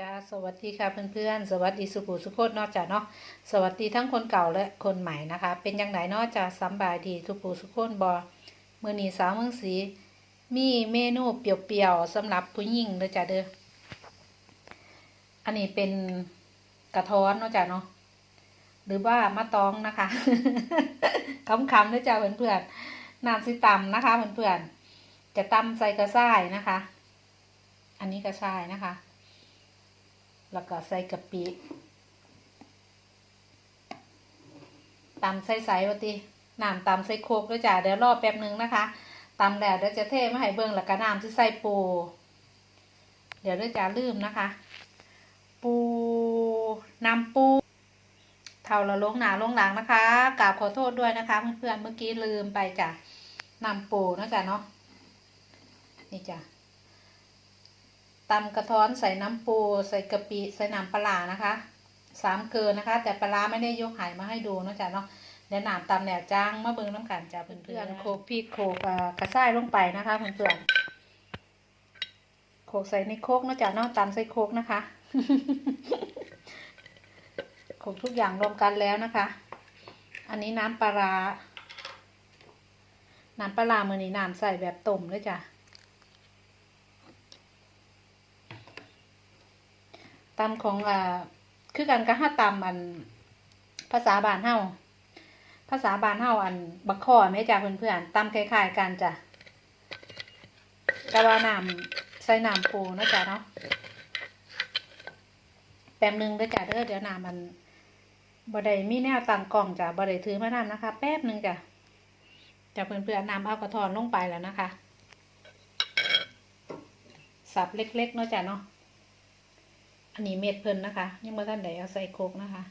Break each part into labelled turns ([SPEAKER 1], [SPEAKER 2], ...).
[SPEAKER 1] จ้าสวัสดีค่ะเพื่อนๆ สวัสดีสุขุสุโคตนอกจากเนาะสวัสดีทั้งคนเก่าและคนใหม่นะคะ เป็นยังไงนอกจากสำบายดีสุขุสุโคตรบอมือนีสาวเมืองสีมีเมนูเปรียวๆสำหรับผู้หญิงเด้อจ้าเด้ออันนี้เป็นกระท้อนนาะจ้าเนาะหรือว่ามะตองนะคะคำๆเด้อจ้าเพื่อนๆน้ำซิตำนะคะเพื่อนๆจะตำใส่กระส่ายนะคะ อันนี้กระส่ายนะคะ แล้วก็ใส่กะปิตำใส่ใส่วะติน้ำตำใส่โคกด้วยจ้ะเดี๋ยวรอแป๊บนึงนะคะตำแล้วเดี๋ยวจะเทมาให้เบิ่งแล้วก็น้ำที่ใส่ปู เดี๋ยวด้วยจ้ะลืมนะคะ ปูน้ำปูเท่าละลงหนาลงหลังนะคะกราบขอโทษด้วยนะคะ เพื่อนๆเมื่อกี้ลืมไปจ้ะน้ำปูนะจ๊ะเนาะนี่จ้ะ ตำกระท้อนใส่น้ำปู ใส่กะปิใส่น้ำปลานะคะสามเกินนะคะ แต่ปลาไม่ได้ยกหายมาให้ดูนะจ๊ะเนาะเดี๋ยวน้ำตำแหนวจ้างมาเบิ่งน้ำกันจ้ะเพื่อนๆโขกพริกโขกอ่ากระส่ายลงไปนะคะเพื่อนๆโขกใส่ในโคกนะจ๊ะเนาะตำใส่โคกนะคะโขกทุกอย่างรวมกันแล้วนะคะ อันนี้น้ำปลาน้ำปลาร้ามือนี้น้ำใส่แบบต้มเลยจ้ะ ตำของอ่าคือกันกับห้าตำอัน ภาษาบานเฮาภาษาบานเฮาอันบักข้อแม่จ้ะเพื่อนๆตำคล้ายๆกันจ้ะกะว่าน้ำใส่น้ำปูนะจ๊ะเนาะแป๊บหนึงเด้อจ้ะเด้อเดี๋ยวน้ำมันบ่ได้มีแนวตั้งกล้องจ้ะบ่ได้ถือมานำนะคะ แป๊บหนึงจ้ะจ้ะเพื่อนๆน้ำเอากระทอนลงไปแล้วนะคะ สับเล็กๆเนาะจ้ะเนาะ อันนี้เม็ดเพิ่นนะคะ ยังเมื่อท่านใดเอาใส่โคกนะคะ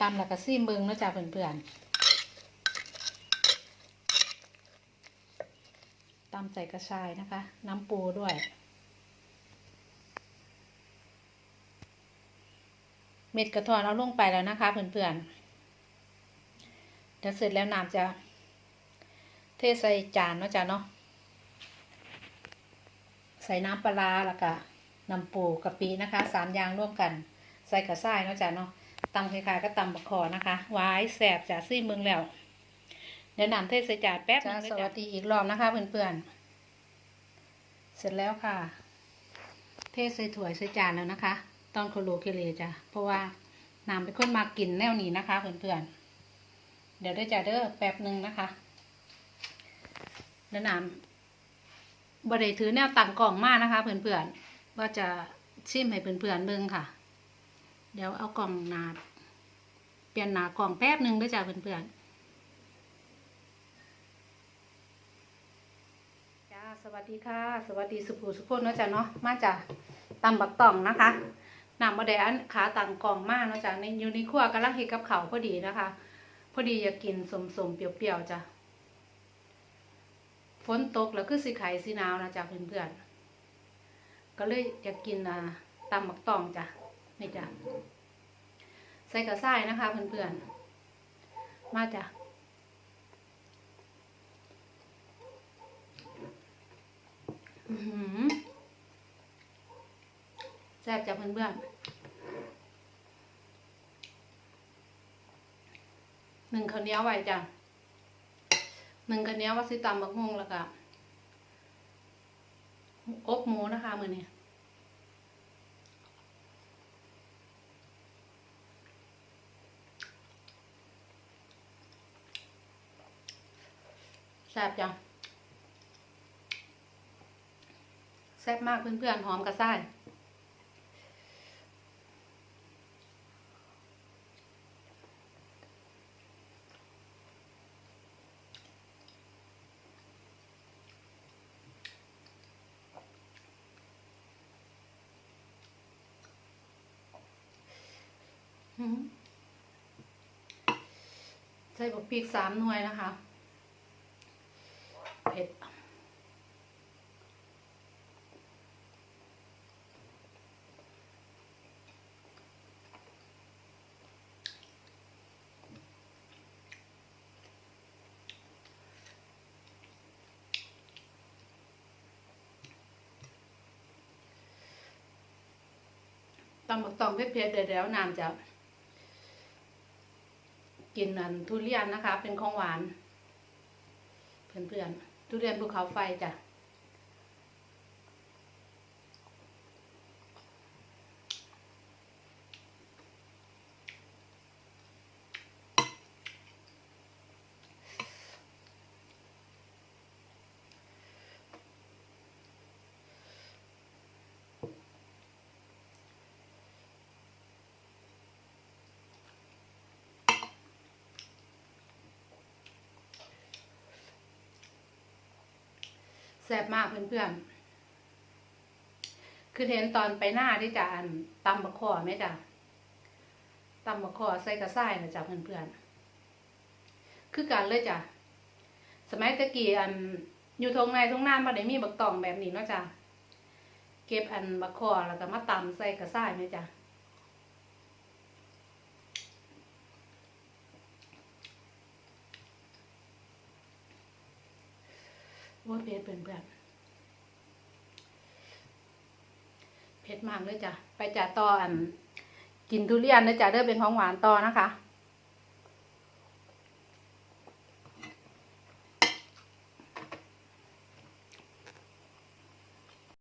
[SPEAKER 1] ตำแล้วก็ซีมเบิงเนาะจ้าเพื่อนๆตำใส่กระชายนะคะ น้ำปูด้วย เม็ดกระทอนเอาลงไปแล้วนะคะเพื่อนๆเดี๋ยวเสร็จแล้วน้ำจะเทใส่จานเนาะจ้าเนาะใส่น้ำปลาแล้วก็ น้ำปูกะปินะคะสามอย่างร่วมกัน ใส่กระส่ายเนาะจ้ะเนาะตำคล้ายๆก็ตำบักคอนะคะไว้แสบจ้ะซี่เมืองแล้ว เดี๋ยวน้ำเทใส่จานแป๊บนึงสวัสดีอีกรอบนะคะเพื่อนๆ เสร็จแล้วค่ะ เทใส่ถ้วยใส่จานแล้วนะคะ ตอนโคโลเคเลจ้ะเพราะว่าน้ำเป็นคนมากินแนวนี้นะคะเพื่อนๆ เดี๋ยวได้จ้ะเด้อแป๊บหนึ่งนะคะแล้วน้ำบ่ได้ถือแนวตั้งกล่องมานะคะเพื่อนๆ ว่าจะชิมให้เพื่อนๆเบิ่งค่ะ เดี๋ยวเอากล่องหนาเปลี่ยนหนากล่องแป๊บหนึ่งด้วยจ้ะเพื่อนๆจ้าสวัสดีค่ะ สวัสดีสุภูสุขคนเนาะจ้ะเนาะมาจากตำบักต่องนะคะนำบ่ได้อันขาตั้งกล่องมาเนาะจ้ะในอยู่ในครัวกำลังเฮ็ดกับเขาพอดีนะคะ พอดีอยากกินสมๆเปรี้ยวๆจ้ะฝนตกแล้วคือสิไข่สิหนาวนะจ๊ะเพื่อนๆ ก็เลยอยากกินตำหมักตองจ้ะนี่จ้ะใส่กระส่ายนะคะเพื่อนๆ มาจ้ะแซ่บจ้ะเพื่อนๆหนึ่งข้าวเหนียวไว้จ้ะหนึ่งกันเนี้ยว่าสิตำบักฮงแล้วก็ อบหมูนะคะมือนี้แซ่บจังแซ่บมากเพื่อนๆหอมกระซ่าย ใส่บักพริกสามหน่วยนะคะ เผ็ดใตำบักตองเผ็ดๆเดี๋ยวเดี๋ยวน้ำจะ กินอันทุเรียนนะคะ เป็นของหวาน เพื่อนๆทุเรียนภูเขาไฟจ้ะ ซ่บมากเพื่อนๆ คือเห็นตอนไปหน้าที่จะอันตำบะคอไหมจ้ะตำบะคอใส่กระส่ายนะจ้ะเพื่อนๆ คือกันเลยจ้ะ สมัยตะกี้อันอยู่ทงในทงนานมาได้มีบักตองแบบนี้เนาะจ้ะ เก็บอันบะคอแล้วก็มาตำใส่กระส่ายไหมจ้ะ อ้ยเผ็ดเพื่อนๆเผ็ดมากเลยจ้ะ ไปจ่าต่ออัน กินทุเรียนนะจ้ะเด้อเป็นของหวานต่อนะคะ